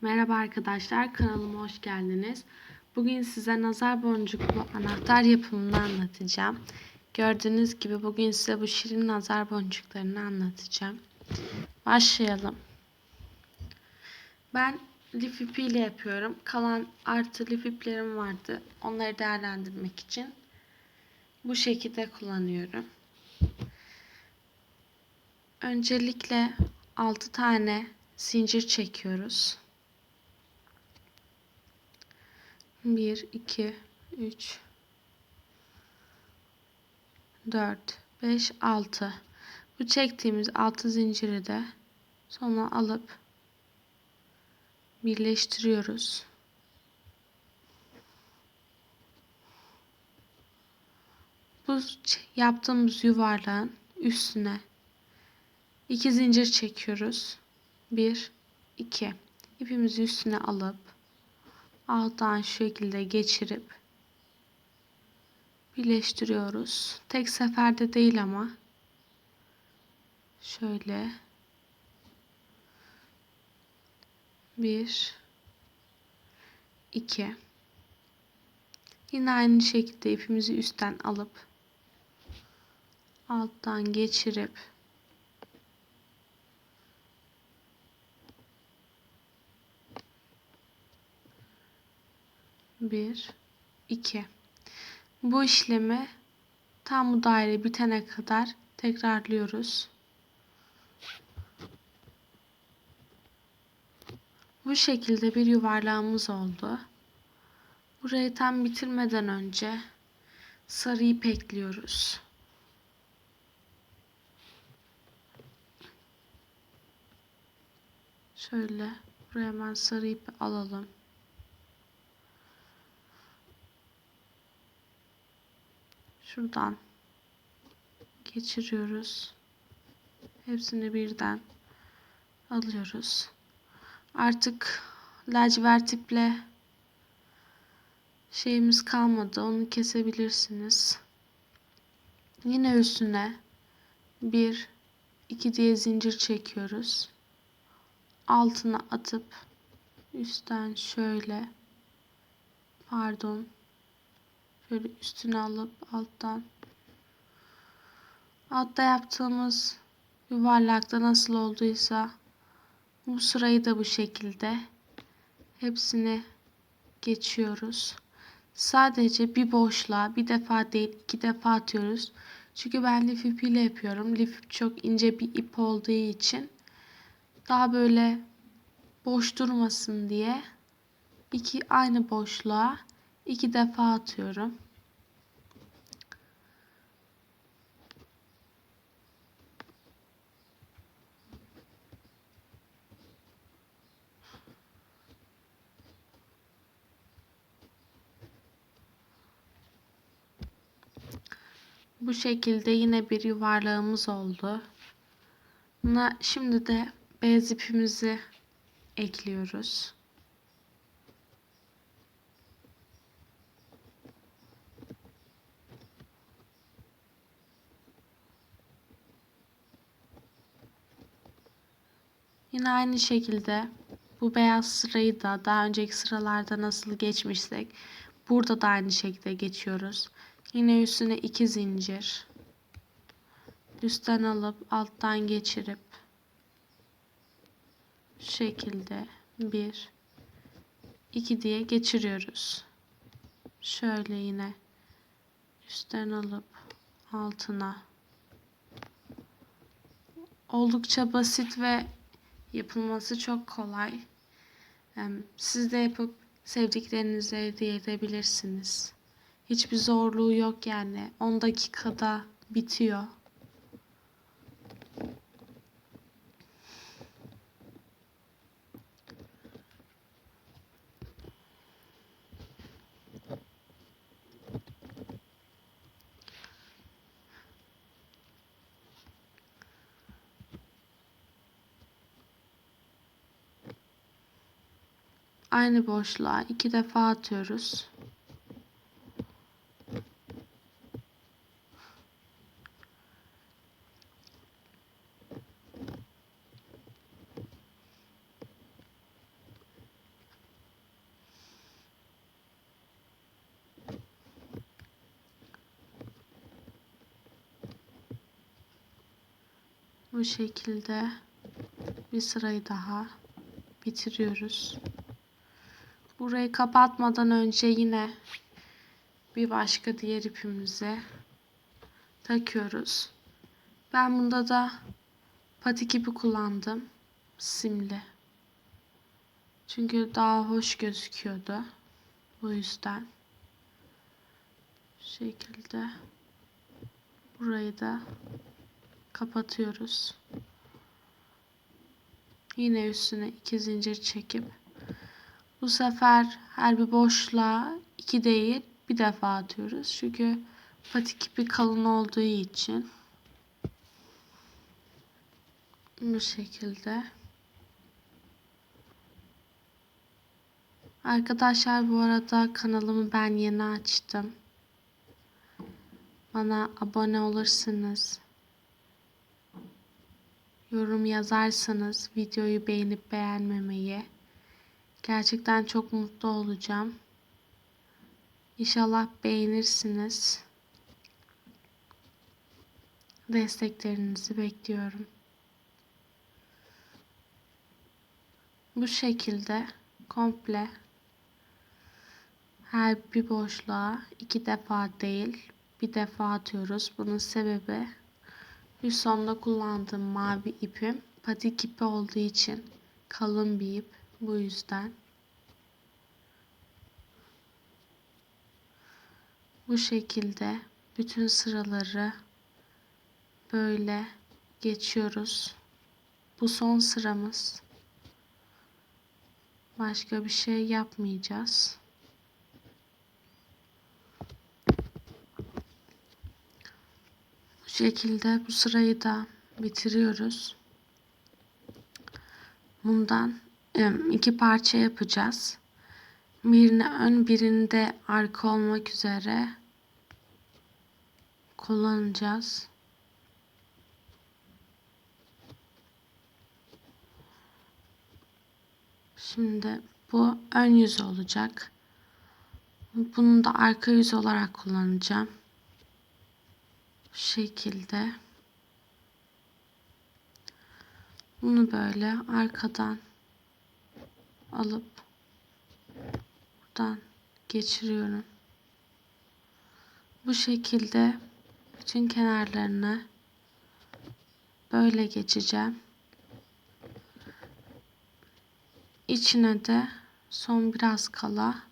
Merhaba arkadaşlar, kanalıma hoş geldiniz. Bugün size nazar boncuklu anahtar yapımını anlatacağım. Gördüğünüz gibi bugün size bu şirin nazar boncuklarını anlatacağım. Başlayalım. Ben lif ipiyle yapıyorum. Kalan artı lif iplerim vardı. Onları değerlendirmek için bu şekilde kullanıyorum. Öncelikle 6 tane zincir çekiyoruz. 1 2 3 4 5 6 bu çektiğimiz 6 zinciri de sonra alıp birleştiriyoruz. Bu yaptığımız yuvarlağın üstüne iki zincir çekiyoruz. 1 2 ipimizi üstüne alıp alttan şu şekilde geçirip birleştiriyoruz. Tek seferde değil ama. Şöyle. Bir. İki. Yine aynı şekilde ipimizi üstten alıp alttan geçirip bir iki bu işlemi tam bu daire bitene kadar tekrarlıyoruz. Bu şekilde bir yuvarlağımız oldu. Burayı tam bitirmeden önce sarı ip ekliyoruz. Şöyle buraya hemen sarı ipi alalım. Şuradan geçiriyoruz. Hepsini birden alıyoruz. Artık lacivert iple şeyimiz kalmadı. Onu kesebilirsiniz. Yine üstüne bir iki diye zincir çekiyoruz. Altına atıp üstten şöyle pardon şöyle üstüne alıp alttan altta yaptığımız yuvarlakta nasıl olduysa bu sırayı da bu şekilde hepsini geçiyoruz. Sadece bir boşluğa bir defa değil iki defa atıyoruz. Çünkü ben lif ipiyle yapıyorum. Lif ip çok ince bir ip olduğu için daha böyle boş durmasın diye iki aynı boşluğa iki defa atıyorum. Bu şekilde yine bir yuvarlağımız oldu. Şimdi de beyaz ipimizi ekliyoruz. Yine aynı şekilde bu beyaz sırayı da daha önceki sıralarda nasıl geçmişsek burada da aynı şekilde geçiyoruz. Yine üstüne iki zincir. Üstten alıp alttan geçirip şu şekilde bir iki diye geçiriyoruz. Şöyle yine üstten alıp altına oldukça basit ve yapılması çok kolay. Siz de yapıp sevdiklerinize hediye edebilirsiniz. Hiçbir zorluğu yok yani. 10 dakikada bitiyor. aynı boşluğa iki defa atıyoruz. Bu şekilde bir sırayı daha bitiriyoruz. Burayı kapatmadan önce yine bir başka diğer ipimize takıyoruz. Ben bunda da patik ipi kullandım. Simli. Çünkü daha hoş gözüküyordu. Bu yüzden. Şu şekilde burayı da kapatıyoruz. Yine üstüne iki zincir çekip bu sefer her bir boşluğa iki değil bir defa atıyoruz. Çünkü patik ipi kalın olduğu için bu şekilde. Arkadaşlar bu arada kanalımı ben yeni açtım. Bana abone olursanız, yorum yazarsanız, videoyu beğenip beğenmemeyi gerçekten çok mutlu olacağım. İnşallah beğenirsiniz. Desteklerinizi bekliyorum. Bu şekilde komple her bir boşluğa iki defa değil bir defa atıyoruz. Bunun sebebi bir sonda kullandığım mavi ipim patik ipi olduğu için kalın bir ip. Bu yüzden bu şekilde bütün sıraları böyle geçiyoruz. Bu son sıramız. Başka bir şey yapmayacağız. Bu şekilde bu sırayı da bitiriyoruz. Bundan iki parça yapacağız. Birini ön birini de arka olmak üzere kullanacağız. Şimdi bu ön yüz olacak. Bunu da arka yüz olarak kullanacağım. Bu şekilde. Bunu böyle arkadan alıp buradan geçiriyorum. Bu şekilde bütün kenarlarını böyle geçeceğim. İçine de son biraz kala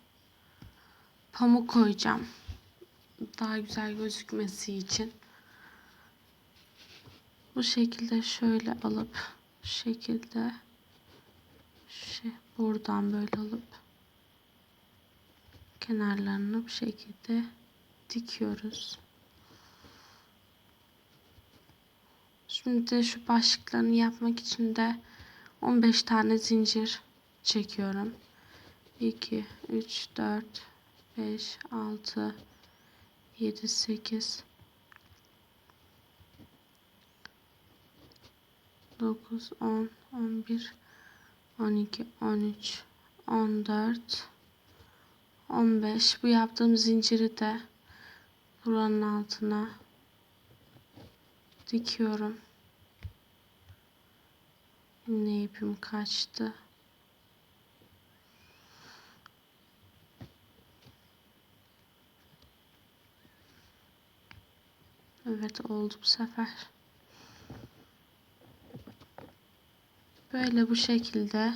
pamuk koyacağım. Daha güzel gözükmesi için. Bu şekilde şöyle alıp şekilde şey, buradan böyle alıp kenarlarını bu şekilde dikiyoruz. Şimdi de şu başlıklarını yapmak için de 15 tane zincir çekiyorum. 2 3 4 5 6 7 8 9 10 11 12 13 14 15 bu yaptığım zinciri de buranın altına dikiyorum. Yine ipim kaçtı. Evet oldu bu sefer. Böyle bu şekilde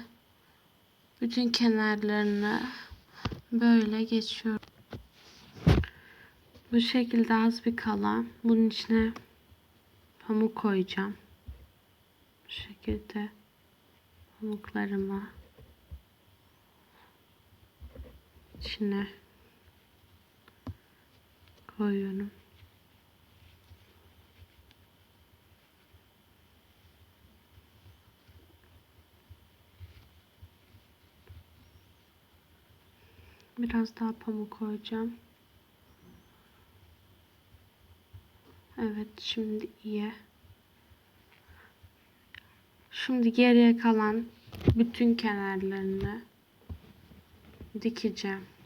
bütün kenarlarını böyle geçiyorum. Bu şekilde az bir kalan bunun içine pamuk koyacağım. Bu şekilde pamuklarımı içine koyuyorum. Biraz daha pamuk koyacağım. Evet şimdi iyi. Şimdi geriye kalan bütün kenarlarını dikeceğim.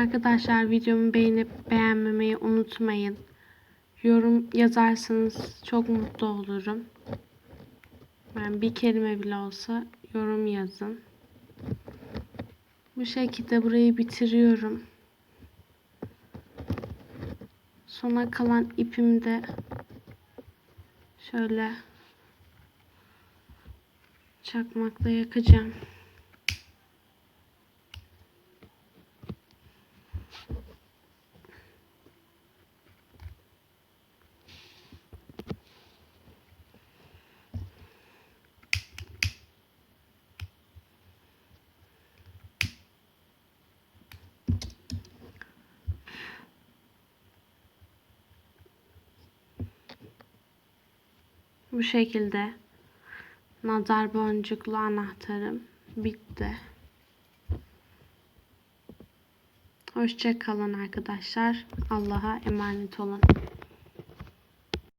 Arkadaşlar videomu beğenip beğenmemeyi unutmayın. Yorum yazarsanız çok mutlu olurum. Yani bir kelime bile olsa yorum yazın. Bu şekilde burayı bitiriyorum. Sona kalan ipimi de şöyle çakmakla yakacağım. Bu şekilde nazar boncuklu anahtarım bitti. Hoşça kalın arkadaşlar. Allah'a emanet olun.